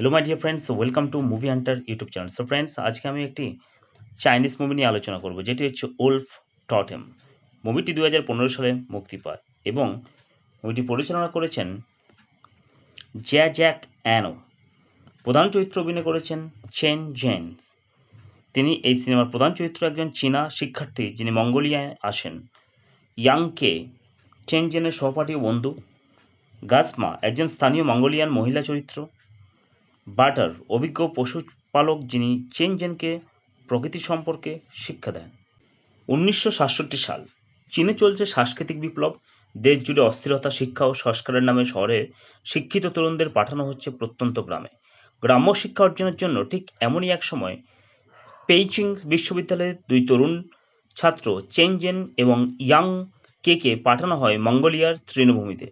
Hello my dear friends welcome to movie hunter YouTube channel so friends আজকে আমি একটি Chinese movie নিয়ে আলোচনা করব, যেটি হচ্ছে ওলফ টটেম মুভিটি দু হাজার পনেরো সালে মুক্তি পায় এবং মুভিটি পরিচালনা করেছেন জ্যা জ্যাক অ্যানো প্রধান চরিত্র অভিনয় করেছেন চেন জেন্স তিনি এই সিনেমার প্রধান চরিত্র একজন চীনা শিক্ষার্থী যিনি মঙ্গোলিয়ায় আসেন। ইয়াংকে চেন জেনের সহপাঠী বন্ধু। গাসমা একজন স্থানীয় মঙ্গোলিয়ান মহিলা চরিত্র। বাটার অভিজ্ঞ পশুপালক যিনি চেনজেনকে প্রকৃতি সম্পর্কে শিক্ষা দেন। উনিশশো সাতষট্টি সাল, চীনে চলছে সাংস্কৃতিক বিপ্লব। দেশ জুড়ে অস্থিরতা, শিক্ষা ও সংস্কারের নামে শহরে শিক্ষিত তরুণদের পাঠানো হচ্ছে প্রত্যন্ত গ্রামে। গ্রাম্য শিক্ষা অর্জনের জন্য ঠিক এমনই এক সময় পেইচিং বিশ্ববিদ্যালয়ের দুই তরুণ ছাত্র চেনজেন এবং ইয়াং কেকে পাঠানো হয় মঙ্গোলিয়ার তৃণভূমিতে।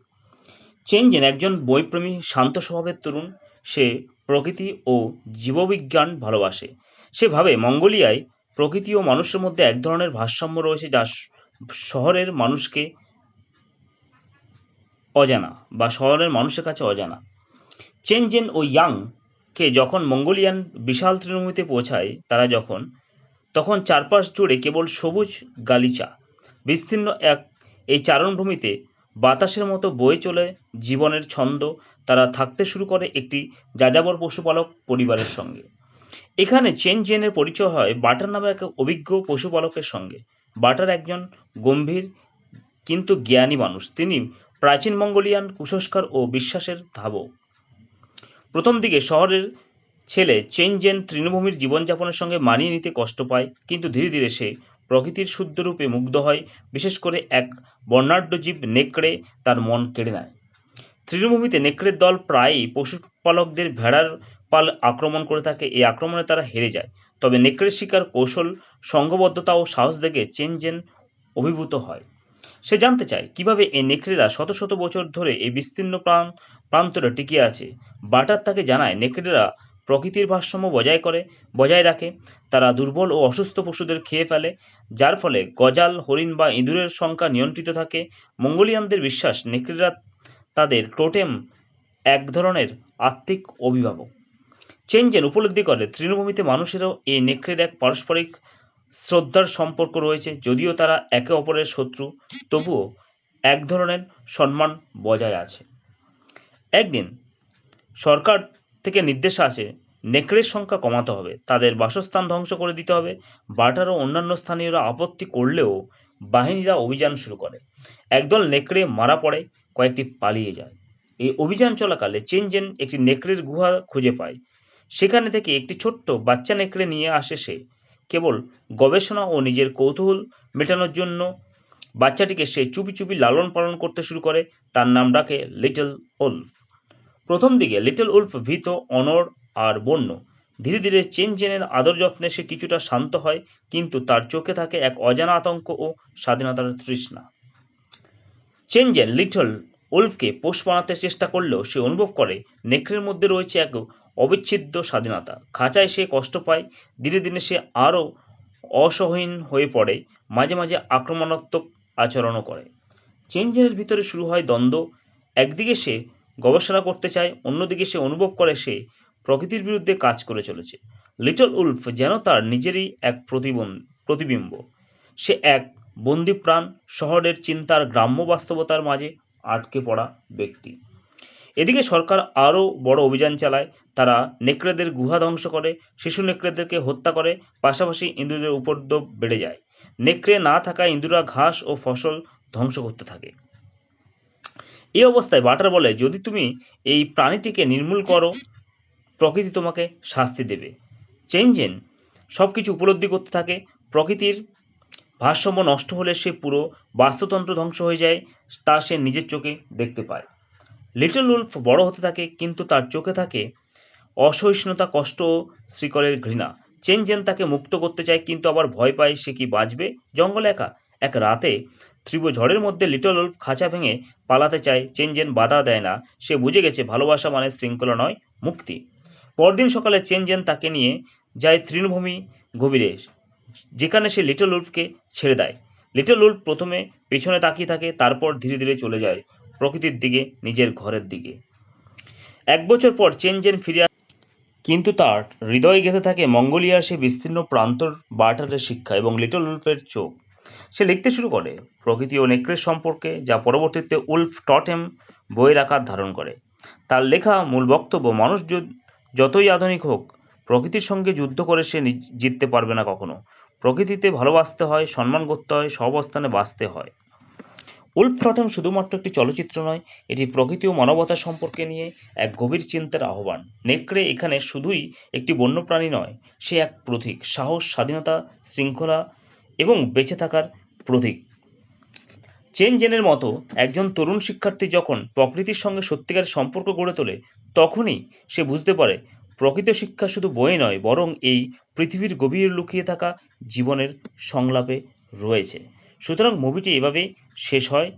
চেনজেন একজন বইপ্রেমী, শান্ত স্বভাবের তরুণ। সে প্রকৃতি ও জীববিজ্ঞান ভালোবাসে। সে ভাবে মঙ্গোলিয়ায় প্রকৃতি ও মানুষের মধ্যে এক ধরনের ভারসাম্য রয়েছে যা শহরের মানুষকে অজানা বা শহরের মানুষের কাছে অজানা। চেনজেন ও ইয়াং কে যখন মঙ্গোলিয়ান বিশাল তৃণভূমিতে পৌঁছায়, তারা যখন, তখন চারপাশ জুড়ে কেবল সবুজ গালিচা, বিস্তীর্ণ এক, এই চারণভূমিতে বাতাসের মতো বয়ে চলে জীবনের ছন্দ তারা থাকতে শুরু করে একটি যাযাবর পশুপালক পরিবারের সঙ্গে। এখানে চেন জেনের পরিচয় হয় বাটার নামে এক অভিজ্ঞ পশুপালকের সঙ্গে। বাটার একজন গম্ভীর কিন্তু জ্ঞানী মানুষ। তিনি প্রাচীন মঙ্গোলিয়ান কুসংস্কার ও বিশ্বাসের ধাবক। প্রথম দিকে শহরের ছেলে চেনজেন তৃণভূমির জীবনযাপনের সঙ্গে মানিয়ে নিতে কষ্ট পায়, কিন্তু ধীরে ধীরে সে প্রকৃতির শুদ্ধ রূপে মুগ্ধ হয়। বিশেষ করে এক বর্ণাঢ্য জীব নেকড়ে তার মন কেড়ে নেয়। তৃণভূমিতে নেকড়ের দল প্রায়ই পশুপালকদের ভেড়ার পাল আক্রমণ করে থাকে। এই আক্রমণে তারা হেরে যায়। তবে নেকড়ের শিকার কৌশল সংঘবদ্ধতা ও সাহস দেখে চেনজেন অভিভূত হয়। সে জানতে চায়, কীভাবে এই নেকড়েরা শত শত বছর ধরে এই বিস্তীর্ণ প্রাণ, প্রান্তরে টিকে আছে। বাটার তাকে জানায়, নেকড়েরা প্রকৃতির ভারসাম্য বজায় করে, বজায় রাখে। তারা দুর্বল ও অসুস্থ পশুদের খেয়ে ফেলে, যার ফলে গজাল, হরিণ বা ইঁদুরের সংখ্যা নিয়ন্ত্রিত থাকে। মঙ্গোলিয়ানদের বিশ্বাস, নেকড়েরা তাদের টোটেম এক ধরনের আত্মিক অভিভাবক। চেনজেন উপলব্ধি করে তৃণভূমিতে মানুষেরও এই নেকড়ের এক পারস্পরিক শ্রদ্ধার সম্পর্ক রয়েছে, যদিও তারা একে অপরের শত্রু, তবুও এক ধরনের সম্মান বজায় আছে। একদিন সরকার থেকে নির্দেশ আছে নেকড়ের সংখ্যা কমাতে হবে, তাদের বাসস্থান ধ্বংস করে দিতে হবে বাটার ও অন্যান্য স্থানীয়রা আপত্তি করলেও বাহিনীরা অভিযান শুরু করে। একদল নেকড়ে মারা পড়ে কয়েকটি পালিয়ে যায়। এই অভিযান চলাকালে চেনজেন একটি নেকড়ের গুহা খুঁজে পায়। সেখানে থেকে একটি ছোট্ট বাচ্চা নেকড়ে নিয়ে আসে সে। কেবল গবেষণা ও নিজের কৌতূহল মেটানোর জন্য বাচ্চাটিকে সে চুপি চুপি লালন পালন করতে শুরু করে। তার নাম ডাকে লিটল উলফ। প্রথম দিকে লিটল উলফ ভীত, অনড় আর বন্য। ধীরে ধীরে চেনজেনের আদর যত্নে সে কিছুটা শান্ত হয়, কিন্তু তার চোখে থাকে এক অজানা আতঙ্ক ও স্বাধীনতার তৃষ্ণা। চেনজেন লিটল উলফকে পোষ বানাতে চেষ্টা করলেও সে অনুভব করে, নেকড়ের মধ্যে রয়েছে এক অবিচ্ছেদ্য স্বাধীনতা। খাঁচায় সে কষ্ট পায় ধীরে ধীরে সে আরও অসহীন হয়ে পড়ে, মাঝে মাঝে আক্রমণাত্মক আচরণও করে। চেনজেনের ভিতরে শুরু হয় দ্বন্দ্ব, একদিকে সে গবেষণা করতে চায়, অন্যদিকে সে অনুভব করে সে প্রকৃতির বিরুদ্ধে কাজ করে চলেছে। লিটল উলফ যেন তার নিজেরই এক প্রতিবন্ধ প্রতিবিম্ব। সে এক বন্দি প্রাণ শহরের চিন্তার গ্রাম্য বাস্তবতার মাঝে আটকে পড়া ব্যক্তি। এদিকে সরকার আরও বড় অভিযান চালায়, তারা নেকড়েদের গুহা ধ্বংস করে, শিশু নেকড়েদেরকে হত্যা করে, পাশাপাশি ইঁদুরের উপদ্রব বেড়ে যায়। নেকড়ে না থাকায় ইঁদুরা ঘাস ও ফসল ধ্বংস করতে থাকে। এই অবস্থায় বাটার বলে, যদি তুমি এই প্রাণীটিকে নির্মূল করো, প্রকৃতি তোমাকে শাস্তি দেবে। চেঞ্জেন সব কিছু উপলব্ধি করতে থাকে, প্রকৃতির ভারসাম্য নষ্ট হলে সে পুরো বাস্তুতন্ত্র ধ্বংস হয়ে যায়, তা সে নিজের চোখে দেখতে পায়। লিটল উলফ বড় হতে থাকে, কিন্তু তার চোখে থাকে অসহিষ্ণুতা, কষ্ট ও শ্রীকরের ঘৃণা। চেনজেন তাকে মুক্ত করতে চায়, কিন্তু আবার ভয় পায় সে কি বাঁচবে? জঙ্গলে একা। এক রাতে তীব্র ঝড়ের মধ্যে লিটল উলফ খাঁচা ভেঙে পালাতে চায় চেনজেন বাধা দেয় না। সে বুঝে গেছে, ভালোবাসা মানে শৃঙ্খলা নয়, মুক্তি। পরদিন সকালে চেনজেন তাকে নিয়ে যায় তৃণভূমি গভীরে। যেখানে সে লিটল উলফকে ছেড়ে দেয়। লিটল উলফ প্রথমে পেছনে তাকিয়ে থাকে, তারপর ধীরে ধীরে চলে যায় প্রকৃতির দিকে, নিজের ঘরের দিকে। এক বছর পর চেনজেন ফিরে কিন্তু তার হৃদয়ে গেঁথে থাকে মঙ্গোলিয়ার সেই বিস্তীর্ণ প্রান্তর বার্টারের শিক্ষা এবং লিটল উলফের চোখ। সে লিখতে শুরু করে, প্রকৃতি ও নেকড়ের সম্পর্কে, যা পরবর্তীতে উলফ টটেম বইয়ের আকার ধারণ করে। তার লেখা, মূল বক্তব্য, মানুষ যতই আধুনিক হোক, প্রকৃতির সঙ্গে যুদ্ধ করে সে জিততে পারবে না কখনো। প্রকৃতিতে ভালোবাসতে হয়, সম্মান করতে হয়, সহাবস্থানে বাঁচতে হয়। উলফ টটেম শুধুমাত্র একটি চলচ্চিত্র নয়, এটি প্রকৃতি ও মানবতা সম্পর্কে নিয়ে এক গভীর চিন্তার আহ্বান। নেকড়ে এখানে শুধুই একটি বন্যপ্রাণী নয়, সে এক প্রতীক, সাহস, স্বাধীনতা, শৃঙ্খলা এবং বেঁচে থাকার প্রতীক। চেন জেনের মতো একজন তরুণ শিক্ষার্থী যখন প্রকৃতির সঙ্গে সত্যিকার সম্পর্ক গড়ে তোলে, তখনই সে বুঝতে পারে, প্রকৃত শিক্ষা শুধু বইয়ে নয়, বরং এই পৃথিবীর গভীরে লুকিয়ে থাকা জীবনের সংলাপে রয়েছে। সুতরাং মুভিটি এভাবে শেষ হয়।